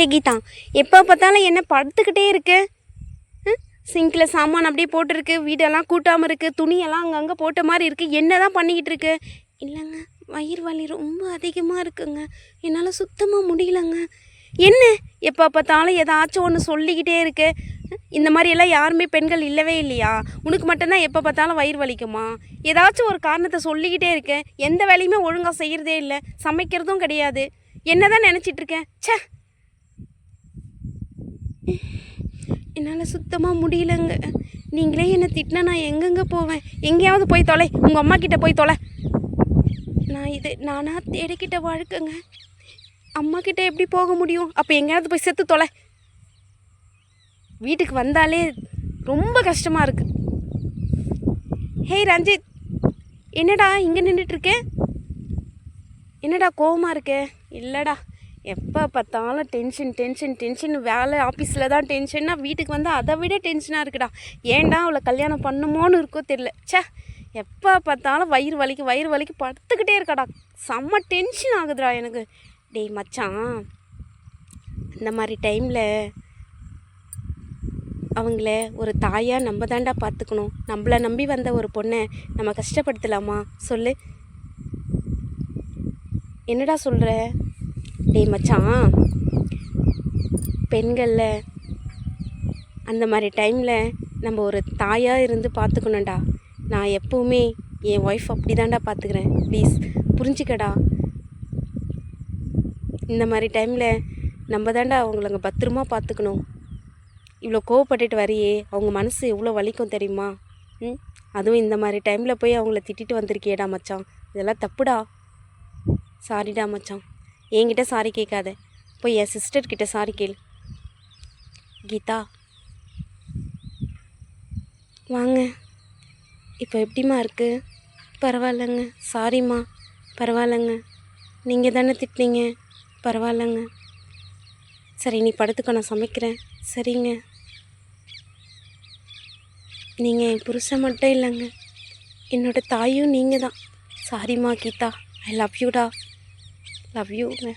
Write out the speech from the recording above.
ஹே கீதா எப்போ பார்த்தாலும் என்ன படுத்துக்கிட்டே இருக்கு. சிங்கில் சாமான் அப்படியே போட்டிருக்கு. வீடெல்லாம் கூட்டாமல் இருக்குது துணியெல்லாம் அங்கங்கே போட்ட மாதிரி இருக்குது என்ன தான் பண்ணிக்கிட்டு இருக்கு? இல்லைங்க. வயிறு வலி ரொம்ப அதிகமாக இருக்குங்க. என்னால் சுத்தமாக முடியலங்க. என்ன? எப்போ பார்த்தாலும் ஏதாச்சும் ஒன்று சொல்லிக்கிட்டே இருக்கு. இந்த மாதிரியெல்லாம் யாருமே பெண்கள் இல்லவே இல்லையா? உனக்கு மட்டும்தான் எப்போ பார்த்தாலும் வயிறு வலிக்குமா? ஏதாச்சும் ஒரு காரணத்தை சொல்லிக்கிட்டே இருக்கேன் எந்த வேலையுமே ஒழுங்காக செய்கிறதே இல்லை. சமைக்கிறதும் கிடையாது. என்ன தான் நினச்சிட்டு இருக்கேன் ச்சே! என்னால் சுத்தமாக முடியலங்க. நீங்களே என்னை திட்டினா நான் எங்கெங்கே போவேன்? எங்கேயாவது போய் தொலை. உங்கள் அம்மா கிட்டே போய் தொலை. நான் இது நானாக தேடிக்கிட்ட வாழ்க்கைங்க. அம்மா கிட்ட எப்படி போக முடியும்? அப்போ எங்கேயாவது போய் செத்து தொலை. வீட்டுக்கு வந்தாலே ரொம்ப கஷ்டமாக இருக்கு. ஹேய் ரஞ்சித். என்னடா இங்கே நின்றுட்டுருக்கேன் என்னடா கோவமாக இருக்கே? இல்லைடா. எப்போ பார்த்தாலும் டென்ஷன் டென்ஷன் டென்ஷன் வேலை ஆஃபீஸில் தான் டென்ஷன்னா வீட்டுக்கு வந்து அதை விட டென்ஷனாக இருக்குடா. ஏன்டா அவளை கல்யாணம் பண்ணுமோன்னு இருக்கோ தெரில ச்சே எப்போ பார்த்தாலும் வயிறு வலிக்கு வயிறு வலிக்கு படுத்துக்கிட்டே இருக்காடா. செம்ம டென்ஷன் ஆகுதுடா எனக்கு. டேய் மச்சான் இந்த மாதிரி டைமில் அவங்கள ஒரு தாயாக நம்ம தாண்டா பார்த்துக்கணும். நம்மளை நம்பி வந்த ஒரு பொண்ணை நம்ம கஷ்டப்படுத்தலாமா? சொல்லு. என்னடா சொல்கிற டே மச்சான். பெண்களில் அந்த மாதிரி டைமில் நம்ம ஒரு தாயாக இருந்து பார்த்துக்கணும்டா நான் எப்போவுமே என் ஒய்ஃப் அப்படி தான்டா பார்த்துக்கிறேன் ப்ளீஸ் புரிஞ்சுக்கடா. இந்த மாதிரி டைமில் நம்ம தாண்டா அவங்கள அங்கே பத்திரமா பார்த்துக்கணும் இவ்வளோ கோவப்பட்டுட்டு வரையே அவங்க மனசு எவ்வளோ வலிக்கும் தெரியுமா? ம்? அதுவும் இந்த மாதிரி டைமில் போய் அவங்கள திட்டிட்டு வந்திருக்கியேடா மச்சான். இதெல்லாம் தப்புடா. சாரிடா மச்சான். என்கிட்ட சாரி கேட்காத. போய் என் சிஸ்டர்கிட்ட சாரி கேள். கீதா. வாங்க. இப்போ எப்படிம்மா இருக்கு? பரவாயில்லைங்க. சாரிம்மா பரவாயில்லைங்க. நீங்கள் தானே திட்டினீங்க. பரவாயில்லைங்க. சரி நீ படுத்துக்க நான் சமைக்கிறேன். சரிங்க. நீங்கள் என் புருஷன் மட்டும் இல்லைங்க. என்னோட தாயும் நீங்கள் தான் சாரிம்மா கீதா ஐ லவ் யூடா லவ் யூங்க